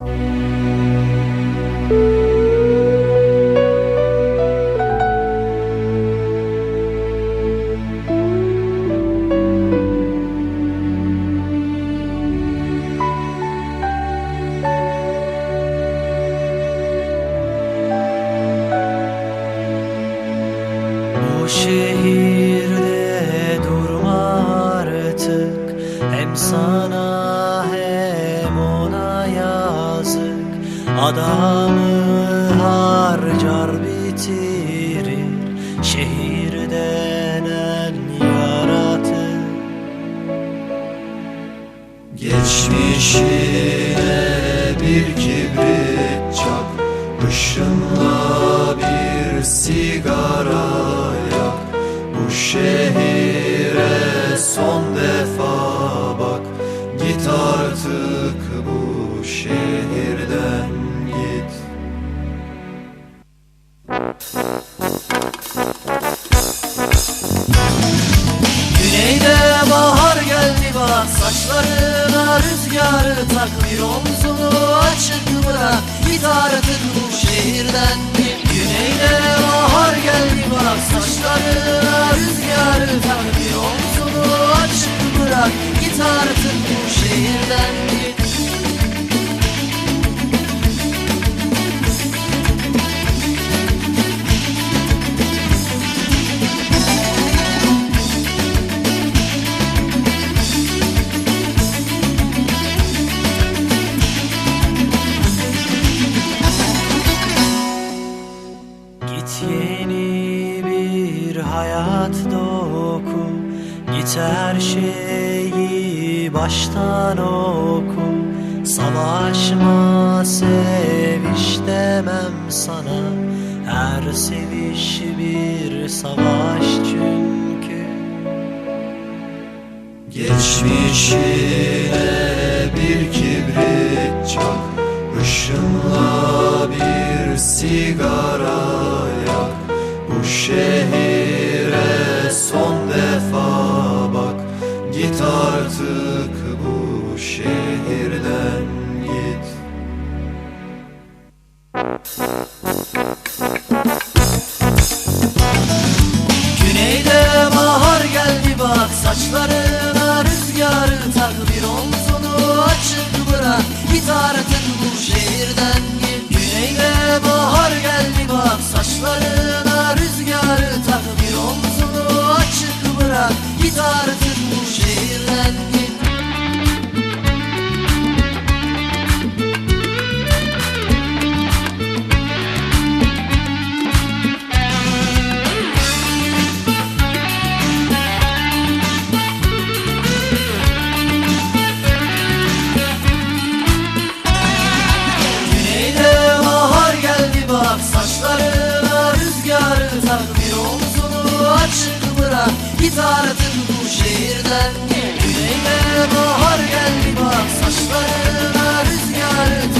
Bu şehirde durma artık. Hem sana Adamı harcar bitirir Şehir denen yaratık Geçmişine bir kibrit Saçlarına rüzgarı tak Bir omzunu açık bırak Git artık bu şehirden. Git Güneyde bahar geldi bak Saçlarına rüzgarı tak Bir omzunu açık bırak Git artık bu şehirden hayat doku Git her şeyi baştan oku. Savaşma seviş demem sana. Her seviş bir savaş çünkü. Geçmişine bir kibrit çak. Işınla bir sigara yak. Bu şehire bu Git artık bu şehirden. Güneyde bahar geldi bak Saçlarına omzunu açık